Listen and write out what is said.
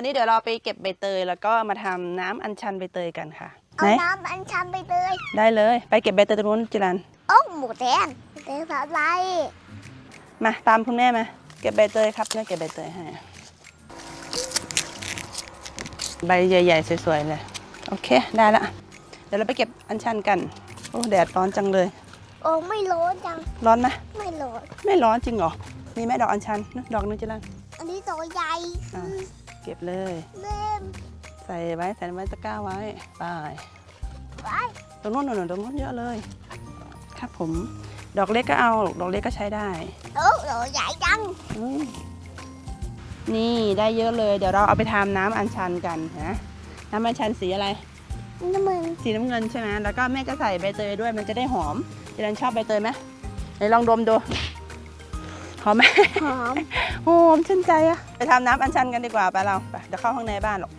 วันนี้เดี๋ยวเราไปเก็บใบเตย แล้วก็มาทำน้ำอัญชันใบเตยกันค่ะไหเอานน้ำอัญชันไปเลยได้เลย ไปเก็บใบเตยตรงนู้นจิรันโอ้หมูแดงหมูแดงอะไรมาตามคุณแม่มาเก็บใบเตยครับแม่เก็บใบเตยให้ใบใหญ่ๆสวยๆเลยโอเคได้ละเดี๋ยวเราไปเก็บอัญชันกันโอ้แดดร้อนจังเลย โอ้ไม่ร้อนจังร้อนไหมไม่ร้อนไม่ร้อนจริงเหรอมีไหมดอกอัญชันนะดอกนึงจิรันอันนี้ตัวใหญ่อะเก็บเลยเล่มใส่ไว้ใส่ไว้ตะกร้าไว้ไปไว้ตรงโน้นหนูตรงโน้นเยอะเลย ครับผม ดอกเล็กก็เอา ดอกเล็กก็ใช้ได้โอ้ตัวใหญ่จังอืมนี่ได้เยอะเลย เดี๋ยวเราเอาไปทำน้ำอัญชันกันนะน้ำอัญชันสีอะไรน้ำมันสีน้ำเงินใช่ไหมแล้วก็แม่จะใส่ใบเตยด้วยมันจะได้หอมเจรันชอบใบเตยไหมไหนลองดมดู หอมไหมหอมหอมชื่นใจอะไปทำน้ำอัญชันกันดีกว่าไปเราไปเดี๋ยวเข้าข้างในบ้านหรอก